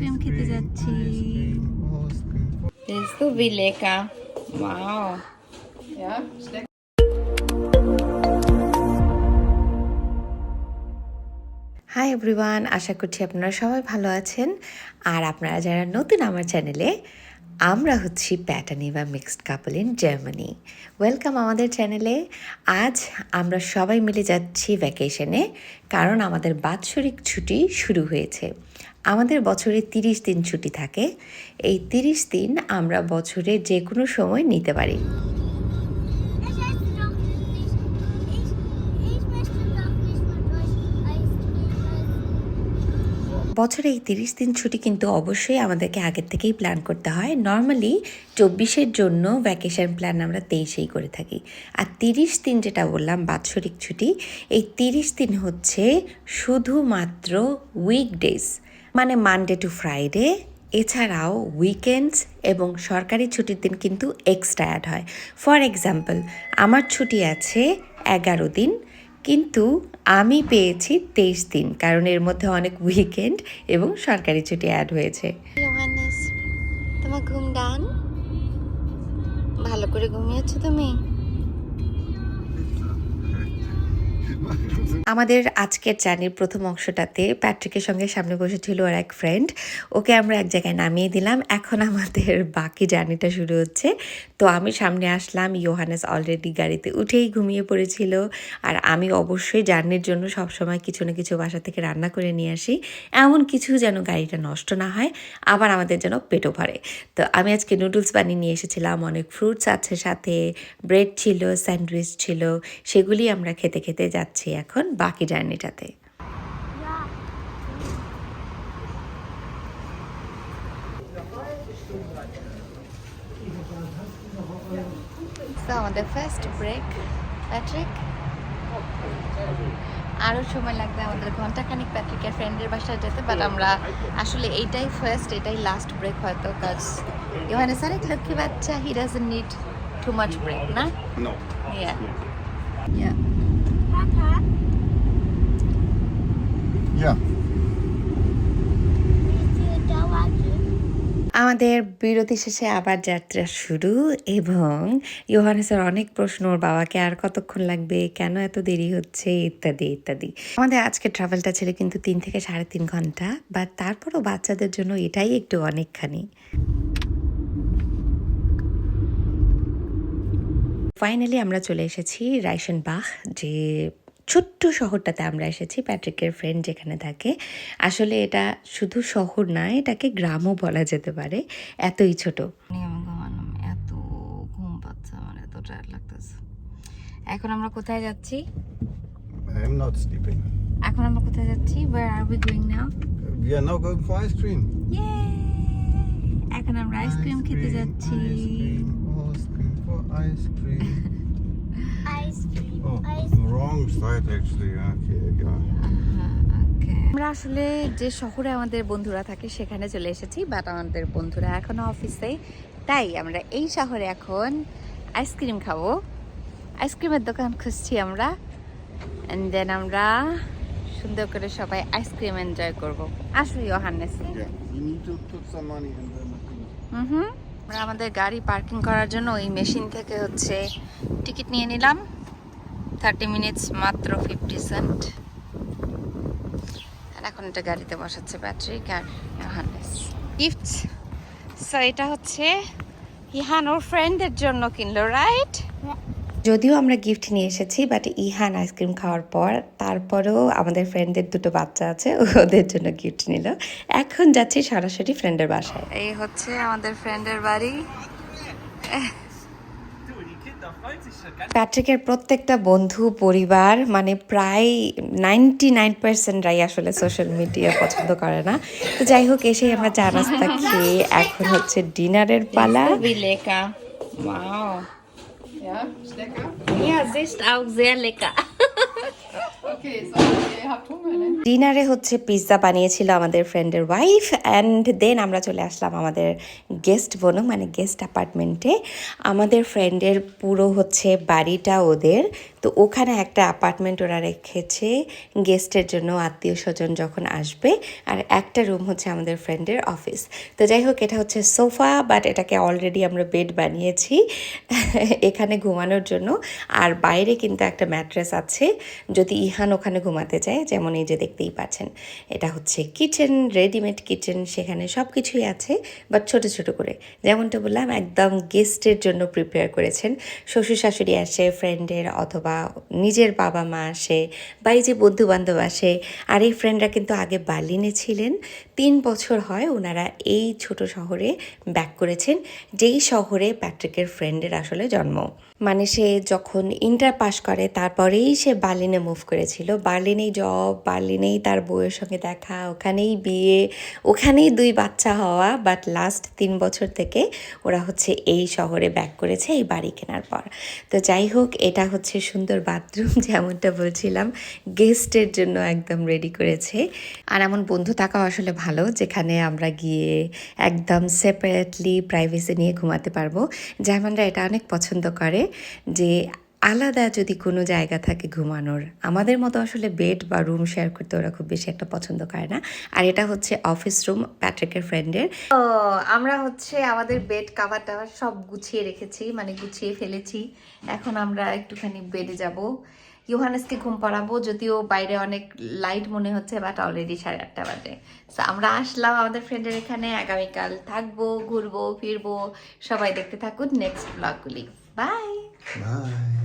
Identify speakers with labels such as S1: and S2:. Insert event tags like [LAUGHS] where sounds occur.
S1: Ice cream খেতে যাচ্ছি lecker. Wow.
S2: Ja,
S3: hi everyone আশা করছি আপনারা সবাই ভালো আছেন আর আপনারা যারা নতুন আমার চ্যানেলে আমরা হচ্ছি প্যাটানি বা mixed couple in Germany. Welcome আমাদের চ্যানেলে আজ আমরা সবাই মিলে যাচ্ছি ভ্যাকেশনে কারণ আমাদের বাৎসরিক ছুটি শুরু হয়েছে। আমাদের বছরে তিরিশ দিন ছুটি থাকে। এই তিরিশ দিন আমরা বছরে যে কোনো সময় নিতে পারি। বছরে এই তিরিশ দিন ছুটি কিন্তু অবশ্যই আমাদেরকে আগের থেকেই প্ল্যান করতে হয়। নর্মালি চব্বিশের জন্য ভ্যাকেশন প্ল্যান আমরা তেইশেই করে থাকি। আর তিরিশ দিন যেটা বললাম, বাৎসরিক ছুটি, এই তিরিশ দিন হচ্ছে শুধুমাত্র উইকডেজ মানে মানডে টু ফ্রাইডে এছাড়াও উইকেন্ডস এবং সরকারি ছুটির দিন কিন্তু এক্সট্রা অ্যাড হয়। ফর এক্সাম্পল আমার ছুটি আছে এগারো দিন কিন্তু আমি পেয়েছি তেইশ দিন, কারণ এর মধ্যে অনেক উইকেন্ড এবং সরকারি ছুটি অ্যাড হয়েছে।
S1: তোমার ঘুম ডান? ভালো করে ঘুমিয়েছো তুমি?
S3: আমাদের আজকের জার্নির প্রথম অংশটাতে প্যাট্রিকের সঙ্গে সামনে বসেছিল ওর এক ফ্রেন্ড ওকে আমরা এক জায়গায় নামিয়ে দিলাম। এখন আমাদের বাকি জার্নিটা শুরু হচ্ছে। তো আমি সামনে আসলাম, ইয়োহানেস অলরেডি গাড়িতে উঠেই ঘুমিয়ে পড়েছিল। আর আমি অবশ্যই জার্নির জন্য সবসময় কিছু না কিছু বাসা থেকে রান্না করে নিয়ে আসি। এমন কিছু যেন গাড়িটা নষ্ট না হয়, আবার আমাদের যেন পেটও ভরে। তো আমি আজকে নুডলস বানিয়ে নিয়ে এসেছিলাম। অনেক ফ্রুটস আছে সাথে ব্রেড ছিল স্যান্ডউইচ ছিল, সেগুলি আমরা খেতে খেতে যাচ্ছি এখন বাকি জার্নিটাতে।
S1: আমাদের ফার্স্ট ব্রেক প্যাট্রিক আরও সময় লাগবে আমাদের ঘন্টাখানিক প্যাট্রিকের ফ্রেন্ডের বাসায় যেতে বাট আমরা আসলে এইটাই ফার্স্ট এটাই লাস্ট ব্রেক হয়তো কাজ ইহানে স্যার এক লক্ষ্মী বাচ্চা he doesn't need to much break না?
S4: No.
S1: ইয়া ইয়া
S5: Papa,
S3: আমাদের বিরতি শেষে আবার যাত্রা শুরু এবং ইয়োহানেসের অনেক প্রশ্ন ওর বাবাকে, আর কতক্ষণ লাগবে? কেন এত দেরি হচ্ছে? ইত্যাদি ইত্যাদি। আমাদের আজকে ট্রাভেলটা ছিল কিন্তু তিন থেকে সাড়ে তিন ঘণ্টা বা তারপরও বাচ্চাদের জন্য এটাই একটু অনেকখানি। ফাইনালি আমরা চলে এসেছি রাইশনবাখ যে ছোট্ট শহরটাতে আমরা এসেছি প্যাট্রিকের ফ্রেন্ড যেখানে থাকে। আসলে এটা শুধু শহর না এটাকে গ্রামও বলা যেতে পারে। এতই ছোট।
S1: নিয়ম ঘুমানো এত ঘুম পাচ্ছে আমার এত টায়ার্ড লাগতেছে। এখন আমরা কোথায় যাচ্ছি?
S4: I am not sleeping.
S1: এখন আমরা কোথায় যাচ্ছি? Where are we going now?
S4: We are now going for ice cream.
S1: এখন আমরা আইসক্রিম খেতে যাচ্ছি।
S4: ice cream for ice cream. [LAUGHS]
S5: Cream.
S4: Oh,
S5: Eis
S4: wrong side actually. Okay, egal.
S1: আমরা আসলে যে শহরে আমাদের বন্ধুরা থাকে সেখানে চলে এসেছি বাট আমাদের বন্ধুরা এখনও অফিসে তাই আমরা এই শহরে এখন আইসক্রিম খাব আইসক্রিমের দোকান খুঁজছি আমরা অ্যান্ড দেন আমরা সুন্দর করে সবাই আইসক্রিম এনজয় করব আসো ইয়োহান্নেস
S4: Yeah. You need to put some money in the machine.
S1: হুম আমরা আমাদের গাড়ি পার্কিং করার জন্য ওই মেশিন থেকে হচ্ছে টিকিট নিয়ে নিলাম থার্টি মিনিটস মাত্র ফিফটি সেন্ট আর এখন এটা গাড়িতে বসাচ্ছে আর ইহানেস গিফট সো এটা হচ্ছে ইহান ওর ফ্রেন্ডের জন্য কিনলো রাইট
S3: যদিও আমরা গিফট নিয়ে এসেছি বাট ইহান আইসক্রিম খাওয়ার পর তারপরেও আমাদের ফ্রেন্ডদের দুটো বাচ্চা আছে ওদের জন্য গিফট নিল। এখন যাচ্ছি সরাসরি ফ্রেন্ডের বাসায়।
S1: এই হচ্ছে আমাদের ফ্রেন্ডের বাড়ি।
S3: প্যাট্রিকের প্রত্যেকটা বন্ধু পরিবার মানে প্রায় নাইনটি নাইন পার্সেন্টরাই আসলে সোশ্যাল মিডিয়া পছন্দ করে না। তো যাই হোক এসে আমরা চা নাস্তা খেয়ে এখন হচ্ছে ডিনারের পালা।
S2: Ja,
S1: sehr lecker.
S3: ডিনারে হচ্ছে পিৎজা বানিয়েছিল আমাদের ফ্রেন্ডের ওয়াইফ অ্যান্ড দেন আমরা চলে আসলাম আমাদের গেস্ট বনু মানে গেস্ট অ্যাপার্টমেন্টে আমাদের ফ্রেন্ডের পুরো হচ্ছে বাড়িটা ওদের, তো ওখানে একটা অ্যাপার্টমেন্ট ওরা রেখেছে গেস্টের জন্য আত্মীয় স্বজন যখন আসবে, আর একটা রুম হচ্ছে আমাদের ফ্রেন্ডের অফিস তো যাই হোক, এটা হচ্ছে সোফা বাট এটাকে অলরেডি আমরা বেড বানিয়েছি। [LAUGHS] এখানে ঘুমানোর জন্য, আর বাইরে কিন্তু একটা ম্যাট্রেস আছে যদি ইহান ওখানে ঘুমাতে চায়, যেমন এই যে দেখতেই পাচ্ছেন, এটা হচ্ছে কিচেন, রেডিমেড কিচেন, সেখানে সব কিছুই আছে, বাট ছোট ছোট করে। যেমনটা বললাম, একদম গেস্টের জন্য প্রিপেয়ার করেছেন। শ্বশুর শাশুড়ি আসে ফ্রেন্ডের অথবা নিজের বাবা মা আসে, বা এই যে বন্ধু বান্ধব আসে, আর এই ফ্রেন্ডরা কিন্তু আগে বার্লিনে ছিলেন। তিন বছর হয় ওনারা এই ছোট শহরে ব্যাক করেছেন, যেই শহরে প্যাট্রিকের ফ্রেন্ডের আসলে জন্ম। মানে সে যখন ইন্টার পাস করে, তারপরেই সে বার্লিনে মুভ করেছিল। বার্লিনেই জব বার্লিনেই তার বউয়ের সঙ্গে দেখা, ওখানেই বিয়ে, ওখানেই দুই বাচ্চা হওয়া বাট লাস্ট তিন বছর থেকে ওরা হচ্ছে এই শহরে ব্যাক করেছে, এই বাড়ি কেনার পর। তো যাই হোক, এটা হচ্ছে সুন্দর বাথরুম [LAUGHS] যেমনটা বলছিলাম গেস্টের জন্য একদম রেডি করেছে। আর এমন বন্ধু থাকা আসলে ভালো, যেখানে আমরা গিয়ে একদম সেপারেটলি প্রাইভেসি নিয়ে ঘুমাতে পারব। জার্মানরা এটা অনেক পছন্দ করে যে আলাদা যদি কোনো জায়গা থাকে ঘুমানোর আমাদের মতো আসলে বেড বা রুম শেয়ার করতে ওরা খুব বেশি একটা পছন্দ করে না। আর এটা হচ্ছে অফিস রুম প্যাট্রিকের ফ্রেন্ডের
S1: তো আমরা হচ্ছে আমাদের বেড কাভার টাভার সব গুছিয়ে রেখেছি মানে গুছিয়ে ফেলেছি। এখন আমরা একটুখানি বেডে যাব। ইউহানেসকে ঘুম পাড়াবো যদিও বাইরে অনেক লাইট মনে হচ্ছে বাট অলরেডি সাড়ে আটটা বাজে। So, আমরা আসলাম আমাদের ফ্রেন্ডের এখানে আগামীকাল থাকব ঘুরবো ফিরবো। সবাই দেখতে থাকুন নেক্সট ব্লগগুলি বাই
S4: Bye.